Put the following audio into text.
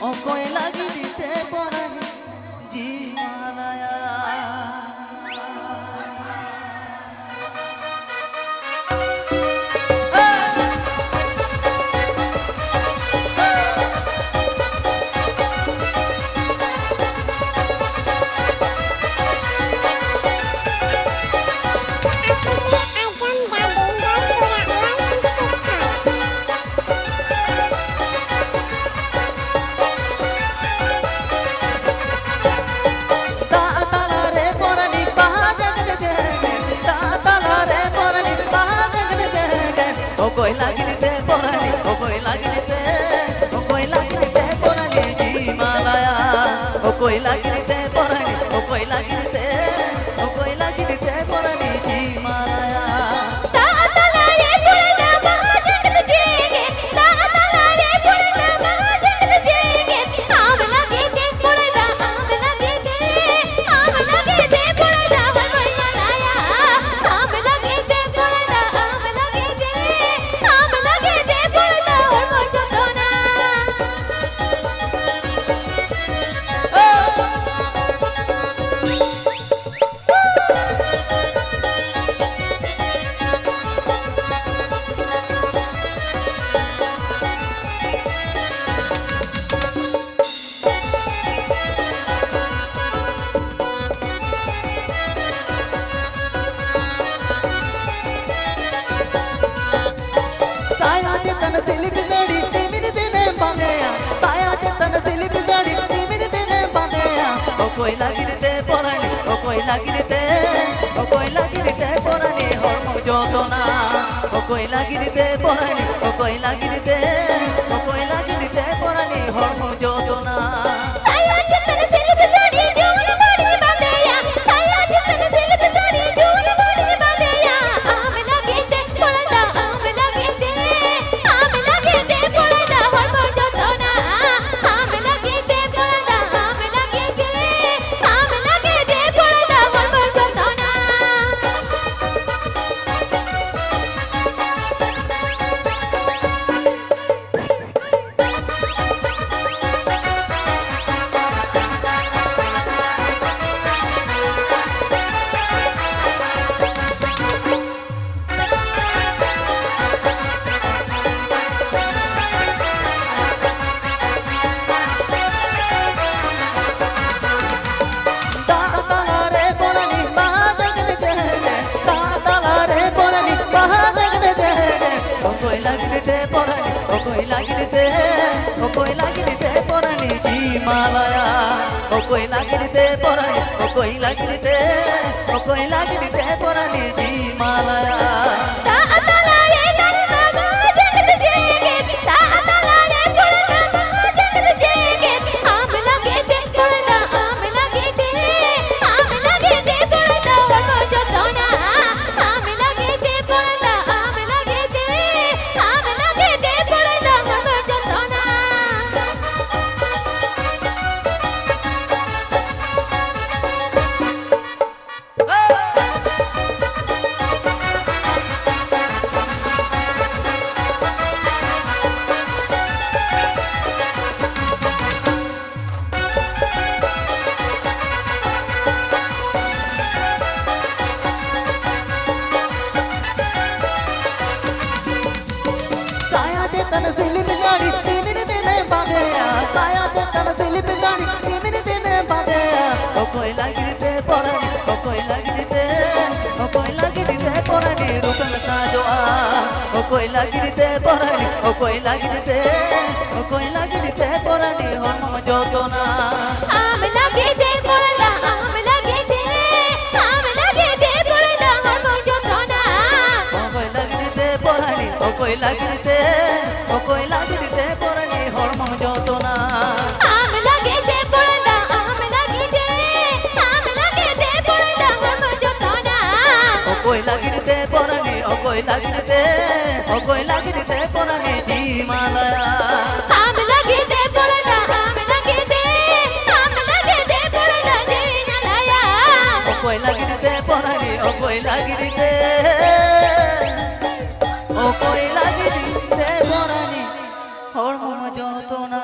অকয় লাগি দিতে পরানি জীবনায়া কই লাগিলিতে পরালে ও কই লাগিলিতে ও কই লাগিলিতে পরালে জি মালায়া। ও কই লাগিলিতে পরালে ও কই লাগিলিতে ও কইলা গিরিতে পরানি ও কইলা গিরিতে ও কইলা গিরিতে পরানি হর যত হিমালয়া ও কই লাগিতে পরাই ও কই লাগিতে ও কই লাগিতে পরালি কইলা গিরিতে পরানি ও কইলা গিরিতে ও কইলা গিরিতে পরানি হনম যোগনা আমি লাগে দে পরানা আমি লাগে দে আমি লাগে দে পরানা হনম যোগনা ও কইলা গিরিতে পরানি ও কইলা গিরিতে ও কইলা গিরিতে পরানি হনম যোগনা আমি লাগে অগৈ লাগি দে অগৈ লাগি দে পরাণে হিমালয়া। আম লাগি দে পরাণা আম লাগি দে আম লাগি দে পরাণা দে হিমালয়া। অগৈ লাগি দে পরাণে অগৈ লাগি দে অগৈ লাগি দে পরাণে হর মন যতনা।